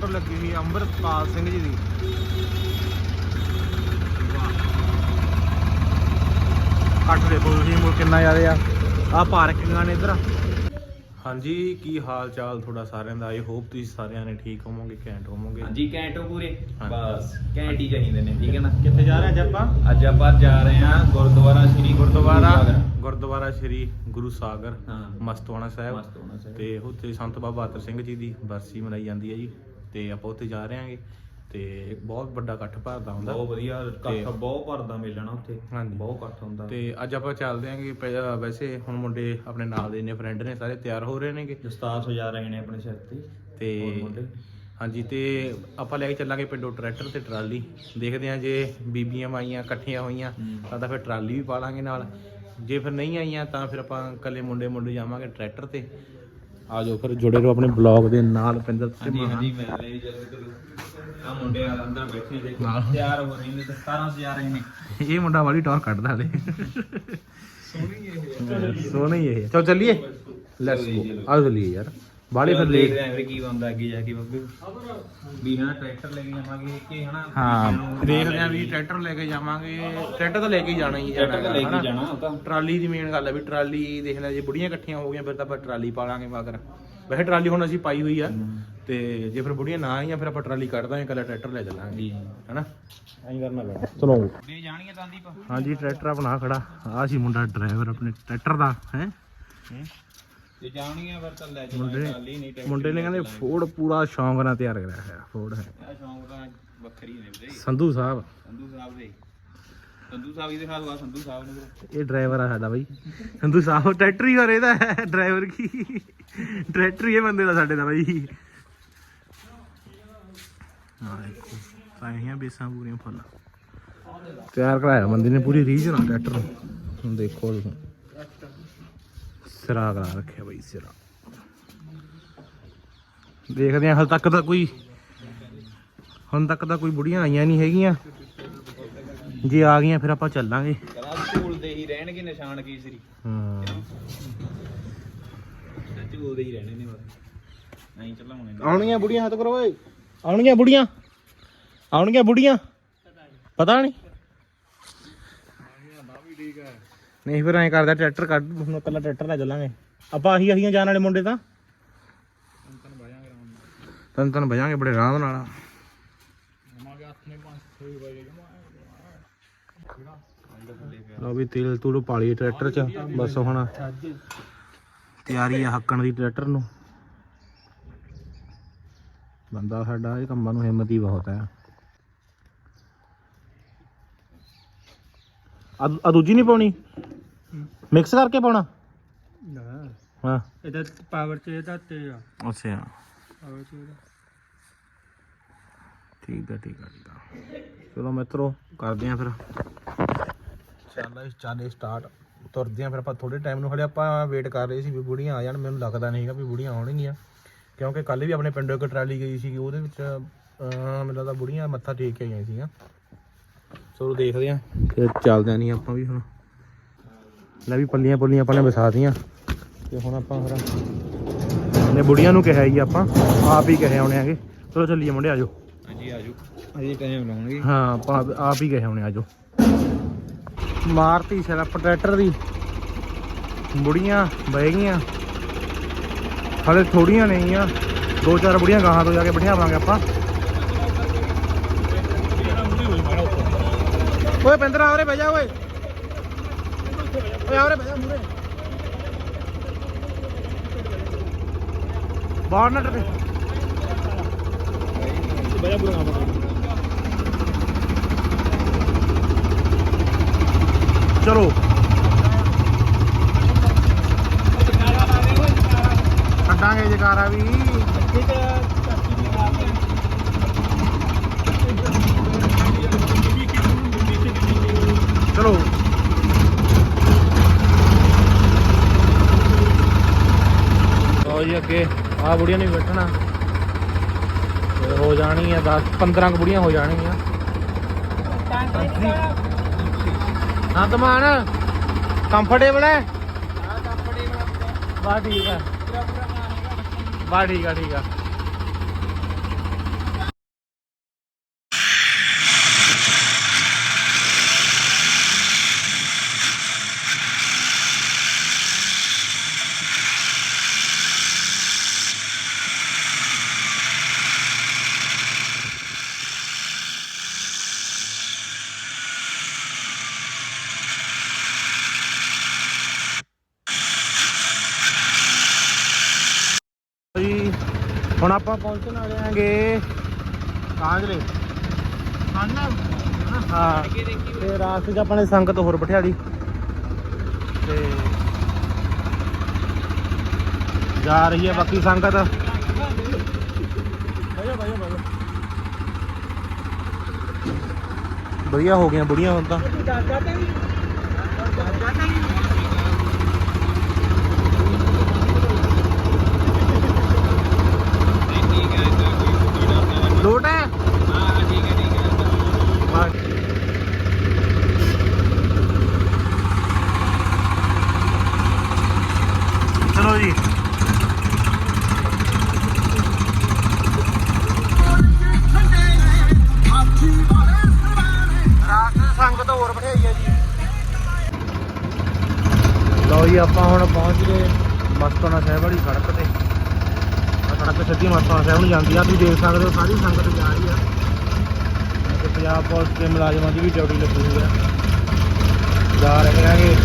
Photo ਲੱਗੀ ਹੋਈ ਅੰਮ੍ਰਿਤਪਾਲ ਸਿੰਘ ਜੀ ਦੀ। ਕੱਟ ਦੇਖੋ ਤੁਸੀਂ ਮੁੜ ਕਿੰਨਾ ਜ਼ਿਆਦੇ ਆ। ਆ ਪਾਰਕਿੰਗਾਂ ਨੇ ਇਧਰ। ਹਾਂਜੀ ਕੀ ਹਾਲ ਚਾਲ ਤੁਹਾਡਾ ਸਾਰਿਆਂ ਦਾ? ਆਈ ਹੋਪ ਤੁਸੀਂ ਸਾਰਿਆਂ ਨੇ ਠੀਕ ਹੋਵੋਗੇ ਘੈਂਟ ਹੋਵੋਗੇ। ਹਾਂਜੀ ਕੈਂਟੋ ਪੂਰੇ। ਬਸ ਕੈਂਟ ਹੀ ਚਾਹੀਦੇ ਨੇ ਠੀਕ ਹੈ ਨਾ? ਕਿੱਥੇ ਜਾ ਰਹੇ ਅੱਜ ਆਪਾਂ? ਅੱਜ ਆਪਾਂ ਜਾ ਰਹੇ ਹਾਂ ਗੁਰਦੁਆਰਾ ਸ੍ਰੀ ਗੁਰਦੁਆਰਾ ਗੁਰੂ ਸਾਗਰ। ਗੁਰਦੁਆਰਾ ਸ਼੍ਰੀ ਗੁਰੂ ਸਾਗਰ ਹਾਂ। ਮਸਤਵਾਣਾ ਸਾਹਿਬ। ਮਸਤ ਹੋਣਾ ਚਾਹੀਦਾ ਤੇ ਉੱਥੇ ਸੰਤ ਬਾਬਾ ਬਹਾਦਰ ਸਿੰਘ ਜੀ ਦੀ ਬਰਸੀ ਮਨਾਈ ਜਾਂਦੀ ਹੈ ਜੀ। ਤੇ ਆਪਾਂ ਉੱਥੇ ਜਾ ਰਹੇ ਹਾਂਗੇ ਤੇ ਬਹੁਤ ਵੱਡਾ ਇਕੱਠ ਭਰਦਾ ਹੁੰਦਾ। ਬਹੁਤ ਵਧੀਆ ਇਕੱਠ ਬਹੁਤ ਭਰਦਾ ਮੇਲਣਾ ਉੱਥੇ। ਹਾਂਜੀ। ਬਹੁਤ ਇਕੱਠ ਹੁੰਦਾ। ਤੇ ਅੱਜ ਆਪਾਂ ਚੱਲਦੇ ਆਂਗੇ ਵੈਸੇ ਹੁਣ ਮੁੰਡੇ ਆਪਣੇ ਨਾਲ ਦੇ ਨੇ ਫਰੈਂਡ ਨੇ ਸਾਰੇ ਤਿਆਰ ਹੋ ਰਹੇ ਨੇਗੇ। ਦਸਤਾਰ ਸਜਾ ਰਹੇ ਨੇ ਆਪਣੇ ਸਿਰ ਤੇ ਤੇ ਹਾਂਜੀ ਤੇ ਆਪਾਂ ਲੈ ਕੇ ਚੱਲਾਂਗੇ ਪਿੰਡੋਂ ਟਰੈਕਟਰ ਤੇ ਟਰਾਲੀ। ਦੇਖਦੇ ਆਂ ਜੇ ਬੀਬੀਆਂ ਆਈਆਂ ਇਕੱਠੀਆਂ ਹੋਈਆਂ। ਤਾਂ ਤਾਂ ਫਿਰ ਟਰਾਲੀ ਵੀ ਪਾ ਲਾਂਗੇ ਨਾਲ। ਜੇ ਫਿਰ ਨਹੀਂ ਆਈਆਂ ਤਾਂ ਫਿਰ ਆਪਾਂ ਇਕੱਲੇ ਮੁੰਡੇ ਮੁੰਡੇ ਜਾਵਾਂਗੇ ਟਰੈਕਟਰ ਤੇ। ਆ ਜਾਓ ਫਿਰ ਜੁੜੇ ਰਹੋ ਆਪਣੇ ਬਲੌਗ ਦੇ ਨਾਲ ਪਿੰਦਰ ਤੇ ਹਾਂਜੀ। ਹਾਂਜੀ ਮੈਂ ਲੈ ਚਲੋ ਆ ਮੁੰਡੇ ਆ ਅੰਦਰ ਬੈਠੇ ਦੇਖੋ। ਤਿਆਰ ਹੋ ਰਹੇ ਨੇ ਦਸਤਾਰਾਂ ਸਜਾ ਰਹੇ ਨੇ ਇਹ ਮੁੰਡਾ ਵਾਲੀ ਟੌਰ ਕੱਢਦਾ ਹਲੇ ਸੋਹਣੀ ਇਹ ਸੋਹਣੀ ਇਹ ਚਲ ਚੱਲੀਏ ਲੈਟਸ ਗੋ। ਆਓ ਚੱਲੀਏ ਯਾਰ ਬਾਲੇ ਫਿਰ ਲੇਟ ਆਂ ਫਿਰ ਕੀ ਬੰਦਾ ਅੱਗੇ ਜਾ ਕੇ ਬੱਬੇ। ਵੀ ਹਨਾ ਟਰੈਕਟਰ ਲੈ ਕੇ ਜਾਵਾਂਗੇ ਕਿ ਹਨਾ ਹਾਂ ਦੇਖਦੇ ਆਂ ਵੀ ਟਰੈਕਟਰ ਲੈ ਕੇ ਜਾਵਾਂਗੇ। ਟਰੈਕਟਰ ਤਾਂ ਲੈ ਕੇ ਹੀ ਜਾਣਾ ਹੀ ਟਰੈਕਟਰ ਲੈ। ਕੇ ਜਾਣਾ ਉਹ ਤਾਂ। ਟਰਾਲੀ ਦੀ ਮੇਨ ਗੱਲ ਹੈ ਵੀ ਟਰਾਲੀ ਦੇਖਣਾ ਜੇ ਬੁੜੀਆਂ ਇਕੱਠੀਆਂ ਹੋ ਗਈਆਂ ਫਿਰ ਤਾਂ ਆਪਾਂ ਟਰਾਲੀ ਪਾ ਲਾਂਗੇ ਮਗਰ। ਵੈਸੇ ਟਰਾਲੀ ਹੁਣ ਅਸੀਂ ਪਾਈ ਹੋਈ ਆ ਤੇ ਜੇ ਫਿਰ ਬੁੜੀਆਂ ਨਾ ਆਈਆਂ ਫਿਰ ਆਪਾਂ ਟਰਾਲੀ ਕੱਢ ਦਾਂਗੇ ਕੱਲਾ ਟਰੈਕਟਰ ਲੈ ਚੱਲਾਂਗੇ ਹੈਨਾ। ਐਂ ਕਰਨਾ ਪੈਣਾ। ਚਲੋ। ਵੀ ਜਾਣੀਆਂ ਤਾਂ ਦੀਪ। ਹਾਂਜੀ ਟਰੈਕਟਰ ਆਪਣਾ ਖੜਾ। ਆ ਸੀ ਮੁੰਡਾ ਡਰਾਈਵਰ ਆਪਣੇ ਟਰੈਕਟਰ ਦਾ ਹੈ? ਜੇ ਜਾਣੀਆਂ ਫਿਰ ਤਾਂ ਲੈ ਮੁੰਡੇ ਨਹੀਂ ਨੇ ਕਹਿੰਦੇ ਫੋਰਡ ਪੂਰਾ ਸ਼ੌਂਕ ਨਾਲ ਤਿਆਰ ਕਰਿਆ ਹੋਇਆ ਫੋਰਡ ਹੈ। ਇਹ ਸ਼ੌਂਕ ਤਾਂ ਵੱਖਰੀ ਨੇ ਵੀਰੇ। ਸੰਧੂ ਸਾਹਿਬ। ਸੰਧੂ ਸਾਹਿਬ ਦੇ। ਸੰਧੂ ਸਾਹਿਬ ਹੀ ਦਿਖਾ ਦਵਾ ਸੰਧੂ ਸਾਹਿਬ ਨੂੰ ਵੀਰੇ। ਇਹ ਡਰਾਈਵਰ ਆ ਸਾਡਾ ਬਾਈ। ਸੰਧੂ ਸਾਹਿਬ ਟਰੈਕਟਰ ਹੀ ਕਰ ਇਹਦਾ ਡਰਾਈਵਰ ਕੀ? ਟਰੈਕਟਰ ਹੀ ਇਹ ਬੰਦੇ ਦਾ ਸਾਡੇ ਦਾ ਬਾਈ। ਹਾਂ ਦੇਖੋ ਬੇਸਾਂ ਪੂਰੀਆਂ ਫੁੱਲ। ਤਿਆਰ ਕਰਾਇਆ ਬੰਦੇ ਨੇ ਪੂਰੀ ਰੀਝ ਨਾਲ ਟਰੈਕਟਰ ਨੂੰ। ਹੁਣ ਦੇਖੋ ਤੁਸੀਂ ਸਿਰਾ ਕਰਾ ਰੱਖਿਆ ਬਾਈ ਸਿਰਾ। ਦੇਖਦੇ ਆ ਹਾਲ ਤੱਕ ਤਾਂ ਕੋਈ ਹੁਣ ਤੱਕ ਤਾਂ ਕੋਈ ਬੁੜੀਆਂ ਆਈਆਂ ਨਹੀਂ ਹੈਗੀਆਂ। ਜੇ ਆ ਗਈਆਂ ਫਿਰ ਆਪਾਂ ਚੱਲਾਂਗੇ। ਕਹਿੰਦਾ ਝੂਲ ਦੇ ਹੀ ਰਹਿਣਗੇ ਨਿਸ਼ਾਨ ਕੇਸਰੀ। ਹੂੰ। ਝੂਲ ਦੇ ਹੀ ਰਹਿਣੇ ਨੇ ਬਸ। ਨਹੀਂ ਚਲਾਉਣੇ ਨੇ। ਆਉਣਗੀਆਂ ਬੁੜੀਆਂ ਹੱਥ ਕਰੋ ਓਏ। ਆਉਣਗੀਆਂ ਬੁੜੀਆਂ। ਆਉਣਗੀਆਂ ਬੁੜੀਆਂ। ਪਤਾ ਨਹੀਂ। ਨਹੀਂ ਫਿਰ ਐਂ ਕਰਦਾ, ਟਰੈਕਟਰ ਕੱਢ, ਹੁਣ ਕੱਲਾ ਟਰੈਕਟਰ ਲੈ ਚੱਲਾਂਗੇ। ਆਪਾਂ ਆਹੀ ਆਹੀਆਂ ਜਾਣ ਵਾਲੇ ਮੁੰਡੇ ਤਾਂ? ਤਨ ਤਨ ਭਜਾਂਗੇ ਬੜੇ ਆਰਾਮ ਨਾਲ। ਲਓ ਵੀ ਤੇਲ ਤੂਲ ਪਾਲੀ ਟਰੈਕਟਰ ਚ, ਬਸ ਹੁਣ ਤਿਆਰੀ ਆ ਹੱਕਣ ਦੀ ਟਰੈਕਟਰ ਨੂੰ। ਬੰਦਾ ਸਾਡਾ ਇਹ ਕੰਮਾਂ ਨੂੰ ਹਿੰਮਤ ਹੀ ਬਹੁਤ ਹੈ। ਆ ਆ ਦੂਜੀ ਨਹੀਂ ਪਾਉਣੀ? ਮਿਕਸ ਕਰਕੇ ਪਾਉਣਾ? ਹਾਂ। ਇਹਦਾ ਪਾਵਰ ਚ ਇਹਦਾ ਤੇ ਆ। ਅੱਛਾ। ਪਾਵਰ ਚ ਇਹਦਾ। ਠੀਕ ਹੈ ਠੀਕ ਹੈ ਚਲੋ ਮਿੱਤਰੋ ਕਰਦੇ ਆਂ ਫਿਰ। ਚੱਲ ਚੱਲੇ ਸਟਾਰਟ ਤੁਰਦੇ ਆਂ ਫਿਰ ਆਪਾਂ ਥੋੜੇ ਟਾਈਮ ਨੂੰ ਹਲੇ ਆਪਾਂ ਵੇਟ ਕਰ ਰਹੇ ਸੀ ਵੀ ਬੁੜੀਆਂ ਆ ਜਾਣ ਮੈਨੂੰ ਲੱਗਦਾ ਨਹੀਂਗਾ ਵੀ ਬੁੜੀਆਂ ਆਉਣਗੀਆਂ। ਕਿਉਂਕਿ ਕੱਲ ਵੀ ਆਪਣੇ ਪਿੰਡੋਂ ਇੱਕ ਟਰਾਲੀ ਗਈ ਸੀ ਉਹਦੇ ਵਿੱਚ ਅਹ, ਮੈਨੂੰ ਲੱਗਦਾ ਬੁੜੀਆਂ ਮੱਥਾ ਟੇਕ ਕੇ ਆਈਆਂ ਸੀਗੀਆਂ। ਚਲੋ ਦੇਖਦੇ ਆਂ ਫਿਰ ਚੱਲਦੇ ਆਂ ਨਹੀਂ ਆਪਾਂ ਵੀ ਹੁਣ। ਲੈ ਵੀ ਪੱਲੀਆਂ ਪੁੱਲੀਆਂ ਆਪਾਂ ਨੇ ਵਿਸਾਤੀਆਂ ਤੇ ਹੁਣ ਆਪਾਂ ਫਿਰ ਨੇ ਬੁੜੀਆਂ ਨੂੰ ਕਿਹਾ ਜੀ ਆਪਾਂ ਆਪ ਹੀ ਕਹੇ ਆਉਣੇ ਆਗੇ ਚਲੋ ਚੱਲੀਏ ਮੁੰਡੇ ਆਜੋ। ਹਾਂਜੀ ਆਜੋ। ਅਜੇ ਟਾਈਮ ਲਾਉਣਗੇ ਹਾਂ ਆਪਾਂ ਹੀ ਕਹੇ ਆਉਣੇ ਆਜੋ। ਮਾਰਤੀ ਸੈਲਫ ਟਰੈਕਟਰ ਦੀ। ਬੁੜੀਆਂ ਬਹਿ ਗਈਆਂ। ਹਲੇ ਥੋੜੀਆਂ ਨਹੀਂ ਆ ਦੋ ਚਾਰ ਬੁੜੀਆਂ ਗਾਹਾਂ ਤੋਂ ਜਾ ਕੇ ਬਿਠਾਵਾਂਗੇ ਆਪਾਂ। ਓਏ ਪਿੰਦਰ ਆਵਰੇ ਬਹਿ ਜਾ ਓਏ। ਓਏ ਆਵਰੇ ਬਹਿ ਜਾ ਮੂਰੇ ਬਾਹਰ ਨਾ ਟੱਪੇ ਬਹਿ ਜਾ ਪੂਰਾ ਕੰਮ ਚਲੋ। ਕੱਢਾਂਗੇ ਜਕਾਰਾ ਵੀ। ਚਲੋ। ਲਓ ਜੀ ਅੱਗੇ ਆ ਬੁੜੀਆਂ ਨੇ ਵੀ ਬੈਠਣਾ। ਹੋ ਜਾਣੀ ਆ 10 15 ਕੁ ਬੁੜੀਆਂ ਹੋ ਜਾਣਗੀਆਂ। ਹਾਂ ਤਮਾਨ ਕੰਫਰਟੇਬਲ ਹੈ? ਬਾ ਠੀਕ ਆ ਬਾ ਠੀਕ ਆ ਠੀਕ ਆ ਹੁਣ ਆਪਾਂ ਪਹੁੰਚਣ ਵਾਲੇ ਆਂਗੇ ਕਾਂਜਲੇ ਹਾਂ। ਤੇ ਰਾਸਤੇ 'ਚ ਆਪਣੇ ਸੰਗਤ ਹੋਰ ਬਿਠਾ ਲਈ। ਤੇ ਜਾ ਰਹੀ ਹੈ ਬਾਕੀ ਸੰਗਤ। ਵਧੀਆ ਹੋ ਗਈਆਂ ਬੁੜੀਆਂ ਹੁਣ ਤਾਂ ਠੀਕ ਹੈ ਇੱਧਰ ਕੋਈ ਕੋਈ ਡਰ ਨਹੀਂ ਲੋਟ ਹੈ? ਹਾਂ ਠੀਕ ਹੈ ਠੀਕ ਚਲੋ ਜੀ ਸੰਗਤ ਹੋਰ ਬਿਠਾਈ ਹੈ ਜੀ। ਲਓ ਜੀ, ਆਪਾਂ ਹੁਣ ਪਹੁੰਚ ਗਏ ਮਸਤਾਨਾ ਸਾਹਿਬ ਵਾਲੀ ਸੜਕ ਤੇ। ਤੱਕ ਸਿੱਧੀ ਮਸਤਾਨਾ ਸਾਹਿਬ ਨੂੰ ਜਾਂਦੀ ਆ। ਤੁਸੀਂ ਦੇਖ ਸਕਦੇ ਹੋ ਸਾਰੀ ਸੰਗਤ ਜਾ ਰਹੀ ਆ। ਤੇ ਪੰਜਾਬ ਪੁਲਿਸ ਦੇ ਮੁਲਾਜ਼ਮਾਂ ਦੀ ਵੀ ਡਿਊਟੀ ਲੱਗੀ ਹੋਈ ਆ। ਜਾ ਰਹੇ ਹੈਗੇ।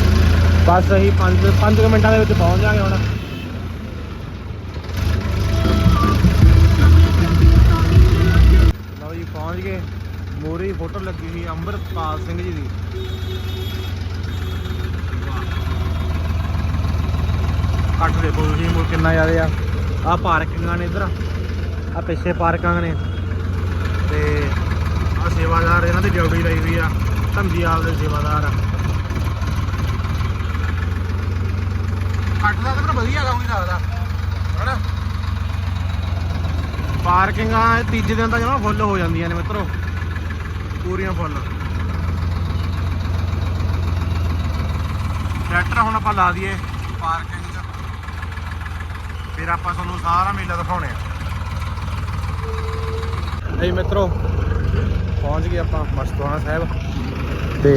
ਬਸ ਅਸੀਂ 5 5 ਮਿੰਟਾਂ ਦੇ ਵਿੱਚ ਪਹੁੰਚ ਜਾਾਂਗੇ ਹੁਣ। ਲਓ ਜੀ, ਪਹੁੰਚ ਗਏ। ਮੋਰੇ ਫੋਟੋ ਲੱਗੀ ਹੋਈ ਅੰਮ੍ਰਿਤਪਾਲ ਸਿੰਘ ਜੀ ਦੀ। ਕੱਟ ਦੇਖੋ ਤੁਸੀਂ, ਮੁੜ ਕਿੰਨਾ ਜ਼ਿਆਦਾ ਆ। ਆ ਪਾਰਕਿੰਗਾਂ ਨੇ ਇੱਧਰ ਆ ਪਿੱਛੇ ਪਾਰਕਾਂ ਨੇ। ਤੇ ਆ ਸੇਵਾਦਾਰ ਇਹਨਾਂ ਦੀ ਡਿਊਟੀ ਲਈ ਹੋਈ ਆ ਧੰਦੀਆਲ ਦੇ ਸੇਵਾਦਾਰ ਆ। ਕੱਟਦਾ ਤਾਂ ਵਧੀਆ ਹੀ ਲੱਗਦਾ ਹਨਾ? ਪਾਰਕਿੰਗਾਂ ਇਹ ਤੀਜੇ ਦਿਨ ਤਾਂ ਜਮਾ ਫੁੱਲ ਹੋ ਜਾਂਦੀਆਂ ਨੇ ਮਿੱਤਰੋ। ਪੂਰੀਆਂ ਫੁੱਲ। ਟਰੈਕਟਰ ਹੁਣ ਆਪਾਂ ਲਾ ਦਈਏ। ਪਾਰਕਿੰਗ ਫਿਰ ਆਪਾਂ ਤੁਹਾਨੂੰ ਸਾਰਾ ਮੇਲਾ ਦਿਖਾਉਣੇ ਆ। ਨਹੀਂ ਮਿੱਤਰੋ, ਪਹੁੰਚ ਗਏ ਆਪਾਂ ਮਸਤਵਾਨਾ ਸਾਹਿਬ। ਤੇ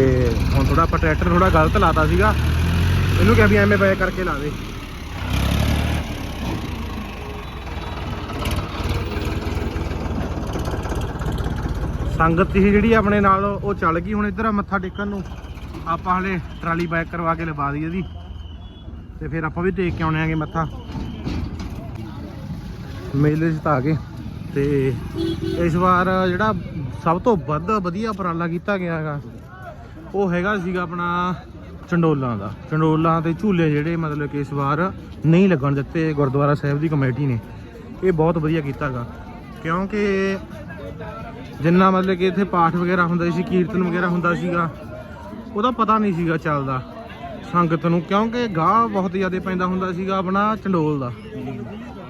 ਹੁਣ ਥੋੜਾ ਆਪਾਂ ਟਰੈਕਟਰ ਥੋੜਾ ਗਲਤ ਲਾਤਾ ਸੀਗਾ। ਇਹਨੂੰ ਕਿਹਾ ਵੀ ਐਵੇਂ ਬੈਕ ਕਰਕੇ ਲਾ ਦੇ ਸੰਗਤ ਸੀ ਜਿਹੜੀ ਆਪਣੇ ਨਾਲ, ਉਹ ਚੱਲ ਗਈ ਹੁਣ ਇੱਧਰ ਮੱਥਾ ਟੇਕਣ ਨੂੰ। ਆਪਾਂ ਹਲੇ ਟਰਾਲੀ ਬੈਕ ਕਰਵਾ ਕੇ ਲਵਾ ਦਈਏ ਇਹਦੀ। ਤੇ ਫਿਰ ਆਪਾਂ ਵੀ ਟੇਕ ਕੇ ਆਉਣੇ ਆਂਗੇ ਮੱਥਾ। ਮੇਲੇ 'ਚ ਤਾਂ ਆ ਗਏ। ਤੇ ਇਸ ਵਾਰ ਜਿਹੜਾ ਸਭ ਤੋਂ ਵੱਧ ਵਧੀਆ ਉਪਰਾਲਾ ਕੀਤਾ ਗਿਆ ਹੈਗਾ, ਉਹ ਹੈਗਾ ਸੀਗਾ ਆਪਣਾ ਚੰਡੋਲਾਂ ਦਾ। ਚੰਡੋਲਾਂ ਤੇ ਝੂਲੇ ਜਿਹੜੇ ਮਤਲਬ ਕਿ ਇਸ ਵਾਰ ਨਹੀਂ ਲੱਗਣ ਦਿੱਤੇ, ਗੁਰਦੁਆਰਾ ਸਾਹਿਬ ਦੀ ਕਮੇਟੀ ਨੇ। ਇਹ ਬਹੁਤ ਵਧੀਆ ਕੀਤਾ ਹੈਗਾ। ਕਿਉਂਕਿ ਜਿੰਨਾ ਮਤਲਬ ਕਿ ਇੱਥੇ ਪਾਠ ਵਗੈਰਾ ਹੁੰਦਾ ਸੀ, ਕੀਰਤਨ ਵਗੈਰਾ ਹੁੰਦਾ ਸੀਗਾ, ਉਹਦਾ ਪਤਾ ਨਹੀਂ ਸੀਗਾ ਚੱਲਦਾ ਸੰਗਤ ਨੂੰ। ਕਿਉਂਕਿ ਗਾਹ ਬਹੁਤ ਜ਼ਿਆਦਾ ਪੈਂਦਾ ਹੁੰਦਾ ਸੀਗਾ ਆਪਣਾ ਚੰਡੋਲ ਦਾ।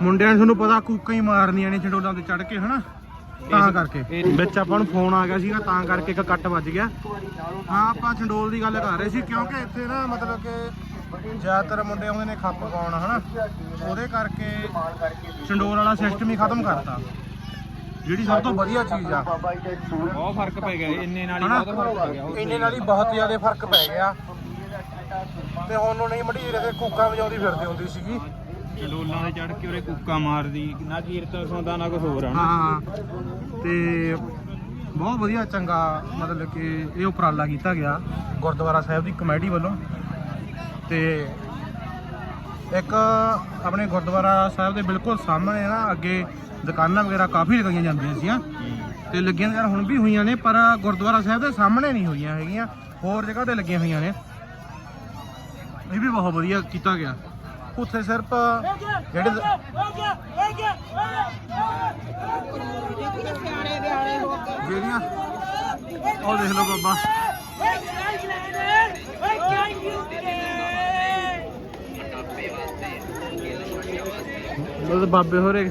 ਮੁੰਡਿਆਂ ਨੂੰ ਤੁਹਾਨੂੰ ਪਤਾ ਕੂਕਾਂ ਹੀ ਮਾਰਨੀਆਂ ਨੇ ਚੰਡੋਲਾਂ ਤੇ ਚੜ ਕੇ ਹਨਾ? ਤਾਂ ਕਰਕੇ। ਵਿੱਚ ਆਪਾਂ ਨੂੰ ਫੋਨ ਆ ਗਿਆ ਸੀਗਾ ਤਾਂ ਕਰਕੇ ਇੱਕ ਕੱਟ ਵੱਜ ਗਿਆ। ਹਾਂ ਆਪਾਂ ਚੰਡੋਲ ਦੀ ਗੱਲ ਕਰ ਰਹੇ ਸੀ ਕਿਉਂਕਿ ਇੱਥੇ ਨਾ ਮਤਲਬ ਕਿ ਜ਼ਿਆਦਾਤਰ ਮੁੰਡੇ ਆਉਂਦੇ ਨੇ ਖੱਪ ਪਾਉਣ ਹਨਾ? ਉਹਦੇ ਕਰਕੇ ਚੰਡੋਲ ਵਾਲਾ ਸਿਸਟਮ ਹੀ ਖਤਮ ਕਰਤਾ। ਜਿਹੜੀ ਸਭ ਤੋਂ ਵਧੀਆ ਚੀਜ਼ ਆ। ਬਹੁਤ ਫ਼ਰਕ ਪੈ ਗਿਆ ਇੰਨੇ ਨਾਲ ਹੀ ਬਹੁਤ ਫ਼ਰਕ ਪੈ ਗਿਆ। ਉਹ ਇੰਨੇ ਨਾਲ ਹੀ ਬਹੁਤ ਜ਼ਿਆਦਾ ਫ਼ਰਕ ਪੈ ਗਿਆ। ਤੇ ਹੁਣ ਨੂੰ ਨਹੀਂ ਮਢੀਰ ਤੇ ਕੂਕਾਂ ਵਜਾਉਂਦੀ ਫਿਰਦੀ ਹੁੰਦੀ ਸੀਗੀ। ਚੰਡੋਲਾਂ ਦੇ ਚੜ ਕੇ ਉਰੇ ਕੁੱਕਾ ਮਾਰਦੀ, ਨਾ ਕੀਰਤਨ ਸੁਣਦਾ, ਨਾ ਕੁਝ ਹੋਰ ਆ ਨਾ। ਹਾਂ, ਤੇ ਬਹੁਤ ਵਧੀਆ ਚੰਗਾ ਮਤਲਬ ਕਿ ਇਹ ਉਪਰਾਲਾ ਕੀਤਾ ਗਿਆ ਗੁਰਦੁਆਰਾ ਸਾਹਿਬ ਦੀ ਕਮੇਟੀ ਵੱਲੋਂ। ਤੇ ਇੱਕ ਆਪਣੇ ਗੁਰਦੁਆਰਾ ਸਾਹਿਬ ਦੇ ਬਿਲਕੁਲ ਸਾਹਮਣੇ ਨਾ ਅੱਗੇ ਦੁਕਾਨਾਂ ਵਗੈਰਾ ਕਾਫੀ ਲਗਾਈਆਂ ਜਾਂਦੀਆਂ ਸੀਆਂ ਤੇ ਲੱਗੀਆਂ ਤਾਂ ਯਾਰ ਹੁਣ ਵੀ ਹੋਈਆਂ ਨੇ, ਪਰ ਗੁਰਦੁਆਰਾ ਸਾਹਿਬ ਦੇ ਸਾਹਮਣੇ ਨਹੀਂ ਹੋਈਆਂ ਹੈਗੀਆਂ, ਹੋਰ ਜਗ੍ਹਾ ਤੇ ਲੱਗੀਆਂ ਹੋਈਆਂ ਨੇ। ਇਹ ਵੀ ਬਹੁਤ ਵਧੀਆ ਕੀਤਾ ਗਿਆ। ਉੱਥੇ ਸਿਰਫ ਜਿਹੜੇ ਜਿਹੜੀਆਂ ਉਹ ਦੇਖ ਲਓ ਬਾਬਾ। ਬਸ ਬਾਬੇ ਹੋਰੇ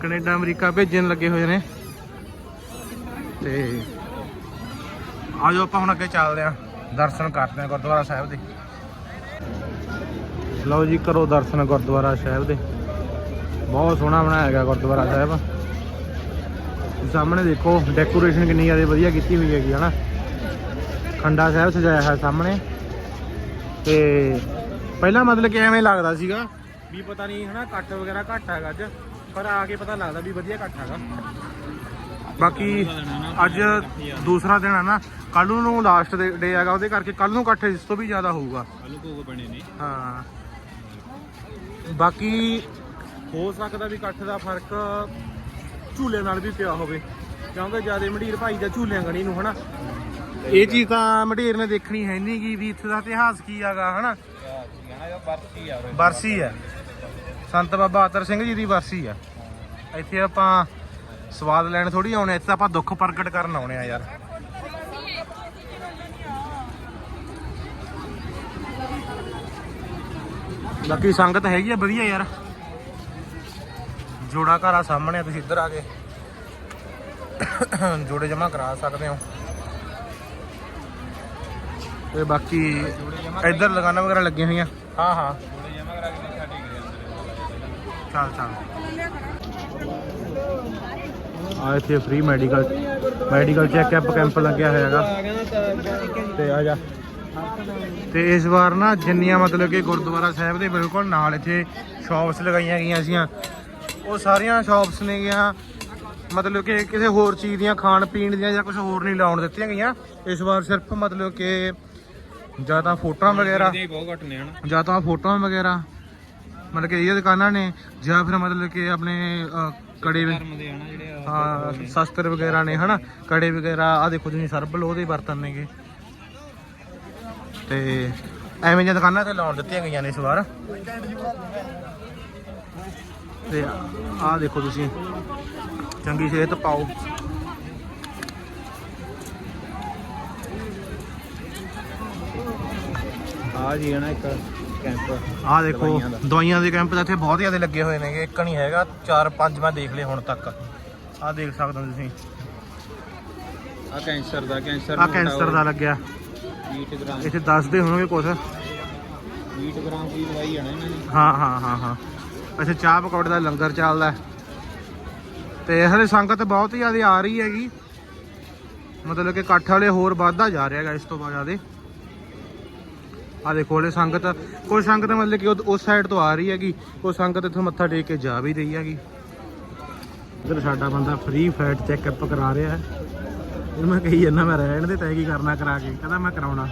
ਕੈਨੇਡਾ ਅਮਰੀਕਾ ਭੇਜਣ ਲੱਗੇ ਹੋਏ ਨੇ। ਤੇ ਆਜੋ ਆਪਾਂ ਹੁਣ ਅੱਗੇ ਚੱਲਦੇ ਆਂ ਦਰਸ਼ਨ ਕਰਦੇ ਆਂ ਗੁਰਦੁਆਰਾ ਸਾਹਿਬ ਦੇ। ਲਓ ਜੀ ਕਰੋ ਦਰਸ਼ਨ ਗੁਰਦੁਆਰਾ ਸਾਹਿਬ ਦੇ। ਬਹੁਤ ਸੋਹਣਾ ਬਣਾਇਆ ਗਿਆ ਗੁਰਦੁਆਰਾ ਸਾਹਿਬ। ਸਾਹਮਣੇ ਦੇਖੋ ਡੈਕੋਰੇਸ਼ਨ ਕਿੰਨੀ ਜ਼ਿਆਦਾ ਵਧੀਆ ਕੀਤੀ ਹੋਈ ਹੈਗੀ ਹਨਾ? ਖੰਡਾ ਸਾਹਿਬ ਸਜਾਇਆ ਹੈ ਸਾਹਮਣੇ। ਤੇ ਪਹਿਲਾਂ ਮਤਲਬ ਕਿ ਐਵੇਂ ਲੱਗਦਾ ਸੀਗਾ ਵੀ ਪਤਾ ਨਹੀਂ ਹਨਾ ਕੱਟ ਵਗੈਰਾ ਘੱਟ ਹੈਗਾ ਅੱਜ। ਪਰ ਆ ਕੇ ਪਤਾ ਲੱਗਦਾ ਵੀ ਵਧੀਆ ਘੱਟ ਹੈਗਾ। ਬਾਕੀ ਅੱਜ ਦੂਸਰਾ ਦਿਨ ਹੈ ਨਾ ਕੱਲ ਨੂੰ ਲਾਸਟ ਡੇ ਹੈਗਾ ਉਹਦੇ ਕਰਕੇ ਕੱਲ ਨੂੰ ਇਕੱਠ ਇਸ ਤੋਂ ਵੀ ਜ਼ਿਆਦਾ ਹੋਊਗਾ। ਕੱਲ ਭੋਗ ਬਣੇ ਨੇ। ਹਾਂ। ਬਾਕੀ ਹੋ ਸਕਦਾ ਵੀ ਇਕੱਠ ਦਾ ਫ਼ਰਕ ਝੂਲੇ ਨਾਲ ਵੀ ਪਿਆ ਹੋਵੇ, ਕਿਉਂਕਿ ਜ਼ਿਆਦਾ ਮੰਡੀਰ ਭਾਈ ਦਾ ਝੂਲਿਆਂ ਗਣੀ ਨੂੰ, ਹਨਾ? ਇਹ ਚੀਜ਼ ਤਾਂ ਮੰਡੀਰ ਨੇ ਦੇਖਣੀ ਹੈ ਨਹੀਂ ਗੀ ਵੀ ਇੱਥੇ ਦਾ ਇਤਿਹਾਸ ਕੀ ਹੈਗਾ, ਹਨਾ? ਬਰਫੀ ਆ ਬਰਸੀ ਵਰਸੀ ਹੈ। ਸੰਤ ਬਾਬਾ ਆਤਰ ਸਿੰਘ ਜੀ ਦੀ ਬਰਸੀ ਆ। ਇੱਥੇ ਆਪਾਂ ਸਵਾਦ ਲੈਣ ਥੋੜੀ ਆਉਣੇ ਇੱਥੇ ਆਪਾਂ ਦੁੱਖ ਪ੍ਰਗਟ ਕਰਨ ਆਉਣੇ ਆ ਯਾਰ। ਬਾਕੀ ਸੰਗਤ ਹੈਗੀ ਆ ਵਧੀਆ ਯਾਰ। ਜੋੜਾ ਘਰ ਸਾਹਮਣੇ ਆ, ਤੁਸੀਂ ਇੱਧਰ ਆ ਕੇ ਜੋੜੇ ਜਮਾ ਕਰਾ ਸਕਦੇ ਹੋ। ਤੇ ਬਾਕੀ ਇੱਧਰ ਲਗਾਨਾ ਵਗੈਰਾ ਲੱਗੀਆਂ ਹੋਈਆਂ। ਹਾਂ ਹਾਂ। ਥੋੜੇ ਜਮਾ ਕਰਾ ਕੇ ਸਾਡੇ ਗਏ ਚੱਲ ਚੱਲ। ਆ ਇੱਥੇ free medical medical checkup camp ਲੱਗਿਆ ਹੋਇਆ ਹੈਗਾ। ਤੇ ਆ ਜਾ। ਤੇ ਇਸ ਵਾਰ ਨਾ ਜਿੰਨੀਆਂ ਮਤਲਬ ਕਿ ਗੁਰਦੁਆਰਾ ਸਾਹਿਬ ਦੇ ਬਿਲਕੁਲ ਨਾਲ ਇੱਥੇ ਸ਼ਾਪਸ ਲਗਾਈਆਂ ਗਈਆਂ ਸੀਆਂ ਉਹ ਸਾਰੀਆਂ ਸ਼ਾਪਸ ਨੇ ਗਿਆ ਮਤਲਬ ਕਿ ਕਿਸੇ ਹੋਰ ਚੀਜ਼ ਦੀਆਂ ਖਾਣ ਪੀਣ ਦੀਆਂ ਜਾਂ ਕੁਝ ਹੋਰ ਨਹੀਂ ਲਾਉਣ ਦਿੱਤੀਆਂ ਗਈਆਂ। ਇਸ ਵਾਰ ਸਿਰਫ ਮਤਲਬ ਕਿ ਜਾਂ ਤਾਂ ਫੋਟੋਆਂ ਵਗੈਰਾ ਦੇ ਬਹੁਤ ਘੱਟ ਨੇ ਹਨਾ? ਜਾਂ ਤਾਂ ਫੋਟੋਆਂ ਵਗੈਰਾ ਮਤਲਬ ਕਿ ਇਹ ਦੁਕਾਨਾਂ ਨੇ ਜਾਂ ਫਿਰ ਮਤਲਬ ਕਿ ਆਪਣੇ ਕੜੇ ਹਾਂ ਸ਼ਸਤਰ ਵਗੈਰਾ ਨੇ ਹਨਾ? ਕੜੇ ਵਗੈਰਾ ਆ ਦੇਖੋ ਤੁਸੀਂ ਸਰਬਲ ਉਹਦੇ ਬਰਤਨ ਨੇਗੇ। ਤੇ ਐਵੇਂ ਜਿਹੀਆਂ ਦੁਕਾਨਾਂ ਤੇ ਲਾਉਣ ਦਿੱਤੀਆਂ ਗਈਆਂ ਨੇ ਇਸ ਵਾਰ। ਤੇ ਆਹ ਦੇਖੋ ਤੁਸੀਂ ਚੰਗੀ ਸਿਹਤ ਪਾਓ। ਆ ਜੀ ਹਨਾ ਇੱਕ ਕੈਂਪ ਆਹ ਦੇਖੋ ਦਵਾਈਆਂ ਦਾ। ਕੈਂਪ ਤਾਂ ਇੱਥੇ ਬਹੁਤ ਜ਼ਿਆਦਾ ਲੱਗੇ ਹੋਏ ਨੇਗੇ ਇੱਕ ਨਹੀਂ ਹੈਗਾ ਚਾਰ ਪੰਜ ਮੈਂ ਦੇਖ ਲਏ ਹੁਣ ਤੱਕ। ਆਹ ਦੇਖ ਸਕਦੇ ਹੋ ਤੁਸੀਂ। ਆ ਕੈਂਸਰ ਦਾ ਕੈਂਸਰ ਆਹ ਕੈਂਸਰ ਦਾ ਲੱਗਿਆ। 20 ਗ੍ਰਾਮ। ਇੱਥੇ ਦੱਸਦੇ ਹੋਣਗੇ ਕੁਝ 20 ਗ੍ਰਾਮ ਦੀ ਦਵਾਈ ਹੈ ਨਾ ਇਹਨਾਂ ਦੀ। ਹਾਂ ਹਾਂ ਹਾਂ ਹਾਂ। ਅੱਛਾ ਚਾਹ ਪਕੌੜੇ ਦਾ ਲੰਗਰ ਚੱਲਦਾ। ਤੇ ਹਲੇ ਸੰਗਤ ਬਹੁਤ ਜ਼ਿਆਦਾ ਆ ਰਹੀ ਹੈਗੀ। ਮਤਲਬ ਕਿ ਇਕੱਠ ਵਾਲੇ ਹੋਰ ਵੱਧਦਾ ਜਾ ਰਿਹਾ ਹੈਗਾ ਇਸ ਤੋਂ ਬਾਅਦ ਜ਼ਿਆਦੇ। ਆ ਦੇਖੋ ਹਲੇ ਸੰਗਤ ਕੋਈ ਸੰਗਤ ਮਤਲਬ ਕਿ ਉਹ- ਉਸ ਸਾਈਡ ਤੋਂ ਆ ਰਹੀ ਹੈਗੀ। ਕੋਈ ਸੰਗਤ ਇੱਥੋਂ ਮੱਥਾ ਟੇਕ ਕੇ ਜਾ ਵੀ ਰਹੀ ਹੈਗੀ। ਇਧਰ ਸਾਡਾ ਬੰਦਾ ਫ੍ਰੀ ਫੈਟ ਚੈੱਕਅਪ ਕਰਾ ਰਿਹਾ ਹੈ। ਇਹ ਮੈਂ ਕਹੀ ਜਾਂਦਾ ਮੈਂ ਰਹਿਣ ਦੇ ਤੈਂ ਕੀ ਕਰਨਾ ਕਰਾ ਕੇ? ਕਹਿੰਦਾ ਮੈਂ ਕਰਾਉਣਾ।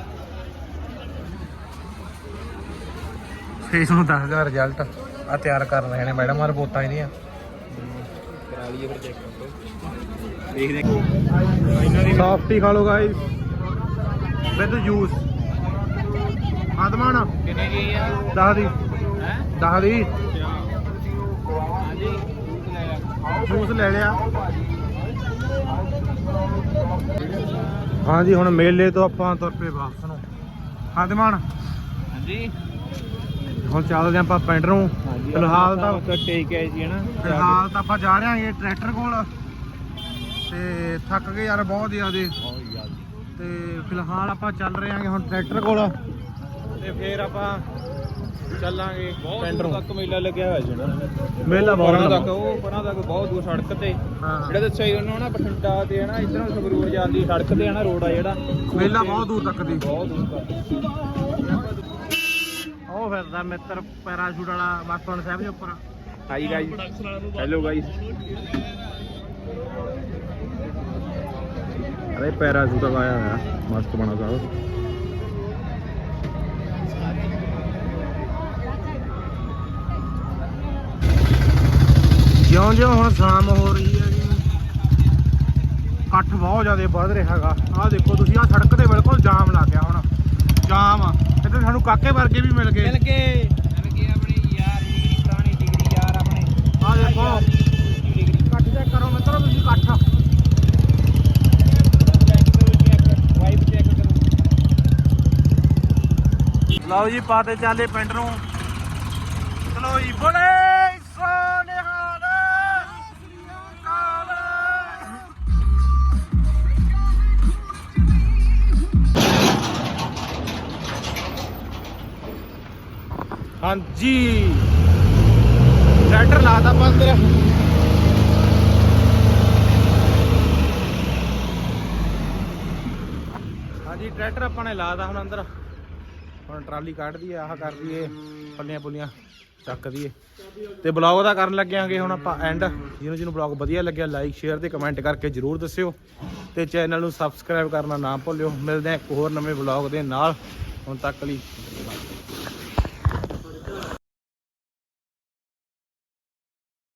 ਫੇਸ ਨੂੰ 10000 ਰਿਜ਼ਲਟ ਆ ਤਿਆਰ ਕਰ ਰਹੇ ਨੇ ਮੈਡਮ ਆ ਰਿਪੋਰਟਾਂ ਇਹਦੀਆਂ। ਕਰਾ ਲਈਏ ਫਿਰ ਚੈੱਕ ਦੇਖਦੇ ਸੌਫਟੀ ਖਾ ਲਓ ਗਾਇਸ ਵਿਦ ਜੂਸ ਆਦਮਾਨ ਕਿੰਨੇ ਦੀ ਆ 10 ਦੀ। ਹੈ 10 ਦੀ। ਹਾਂਜੀ। ਜੂਸ ਲੈ ਲਿਆ। ਹਾਂਜੀ ਹੁਣ ਮੇਲੇ ਤੋਂ ਆਪਾਂ ਤੁਰ ਪਏ ਵਾਪਸ ਨੂੰ। ਆਦਮਾਨ ਹਾਂਜੀ। ਹੁਣ ਚੱਲਦੇ ਆਪਾਂ ਪਿੰਡ ਨੂੰ। ਫਿਲਹਾਲ ਤਾਂ ਕੱਟੇ ਕੇ ਆਏ ਸੀ ਹਨਾ? ਫਿਲਹਾਲ ਤਾਂ ਆਪਾਂ ਜਾ ਰਹੇ ਹਾਂ ਟਰੈਕਟਰ ਕੋਲ। ਤੇ ਥੱਕ ਗਏ ਯਾਰ ਬਹੁਤ ਜ਼ਿਆਦੇ। ਤੇ ਫਿਲਹਾਲ ਆਪਾਂ ਚੱਲ ਰਹੇ ਹਾਂਗੇ ਹੁਣ ਟਰੈਕਟਰ ਕੋਲ। ਤੇ ਫੇਰ ਆਪਾਂ ਚੱਲਾਂਗੇ। ਪਿੰਡ ਨੂੰ। ਤੱਕ ਮੇਲਾ ਲੱਗਿਆ ਹੋਇਆ ਨਾ ਮੇਲਾ ਬਹੁਤ ਤੱਕ। ਉਹ ਪਰਾਂ ਤੱਕ ਬਹੁਤ ਦੂਰ ਸੜਕ ਤੇ। ਹਾਂ। ਜਿਹੜਾ ਦੱਸਿਆ ਸੀ ਉਹਨੂੰ ਨਾ ਬਠਿੰਡਾ ਤੇ ਹਨਾ ਇਧਰੋਂ ਸੰਗਰੂਰ ਜਾਂਦੀ ਸੜਕ ਤੇ ਹਨਾ ਰੋਡ ਆ ਜਿਹੜਾ। ਮੇਲਾ ਬਹੁਤ ਦੂਰ ਤੱਕ ਦੀ। ਬਹੁਤ ਦੂਰ ਤੱਕ। ਉਹ ਫਿਰਦਾ ਮਿੱਤਰ ਪੈਰਾਸ਼ੂਟ ਵਾਲਾ ਮਾਸਟਰ ਸਾਹਿਬ ਦੇ ਉੱਪਰ। ਹਾਈ ਗਾਈਸ ਹੈਲੋ ਗਾਈਸ ਅਰੇ ਪੈਰਾਸ਼ੂਟ ਲਾਇਆ ਹੋਇਆ ਮਸਤ ਬਣਾ ਸਾਹਿਬ ਜਿਉਂ ਜਿਉਂ ਹੁਣ ਸ਼ਾਮ ਹੋ ਰਹੀ ਹੈ ਜੀ। ਇਕੱਠ ਬਹੁਤ ਜ਼ਿਆਦਾ ਵੱਧ ਰਿਹਾ ਹੈਗਾ। ਆਹ ਦੇਖੋ ਤੁਸੀਂ ਆਹ ਸੜਕ ਤੇ ਬਿਲਕੁਲ ਜਾਮ ਲੱਗ ਗਿਆ ਹੁਣ। ਜਾਮ ਇੱਥੇ ਸਾਨੂੰ ਕਾਕੇ ਵਰਗੇ ਵੀ ਮਿਲ ਗਏ। ਮਿਲ ਕੇ ਮਿਲ ਕੇ ਆਪਣੀ ਯਾਰ ਡਿਗਰੀ ਪੁਰਾਣੀ ਡਿਗਰੀ ਯਾਰ ਆਪਣੇ। ਆਹ ਦੇਖੋ। ਇਕੱਠ ਚੈੱਕ ਕਰੋ ਮਿੱਤਰੋ ਤੁਸੀਂ ਕਰੋ ਲਓ ਜੀ ਪਾਤੇ ਚਾਲੇ ਪਿੰਡ ਨੂੰ। ਚਲੋ ਜੀ ਬੋਲੇ। ਹਾਂਜੀ। ਟਰੈਕਟਰ ਲਾਤਾ ਆਪਾਂ ਅੰਦਰ। ਹਾਂਜੀ ਟਰੈਕਟਰ ਆਪਾਂ ਨੇ ਲਾਤਾ ਹੁਣ ਅੰਦਰ। ਹੁਣ ਟਰਾਲੀ ਕੱਢਦੀ ਦਈਏ, ਆਹ ਕਰ ਦਈਏ, ਪੱਲੀਆਂ ਪੁੱਲੀਆਂ ਚੱਕ ਦਈਏ। ਤੇ ਬਲੌਗ ਦਾ ਕਰਨ ਲੱਗਿਆਂਗੇ ਹੁਣ ਆਪਾਂ ਐਂਡ ਜਿਹਨੂੰ ਜਿਹਨੂੰ ਬਲੌਗ ਵਧੀਆ ਲੱਗਿਆ ਲਾਈਕ ਸ਼ੇਅਰ ਤੇ ਕਮੈਂਟ ਕਰਕੇ ਜਰੂਰ ਦੱਸਿਓ। ਤੇ ਚੈਨਲ ਨੂੰ ਸਬਸਕ੍ਰਾਈਬ ਕਰਨਾ ਨਾ ਭੁੱਲਿਓ। ਮਿਲਦੇ ਹਾਂ ਇੱਕ ਹੋਰ ਨਵੇਂ ਬਲੌਗ ਦੇ ਨਾਲ। ਹੁਣ ਤੱਕ ਲਈ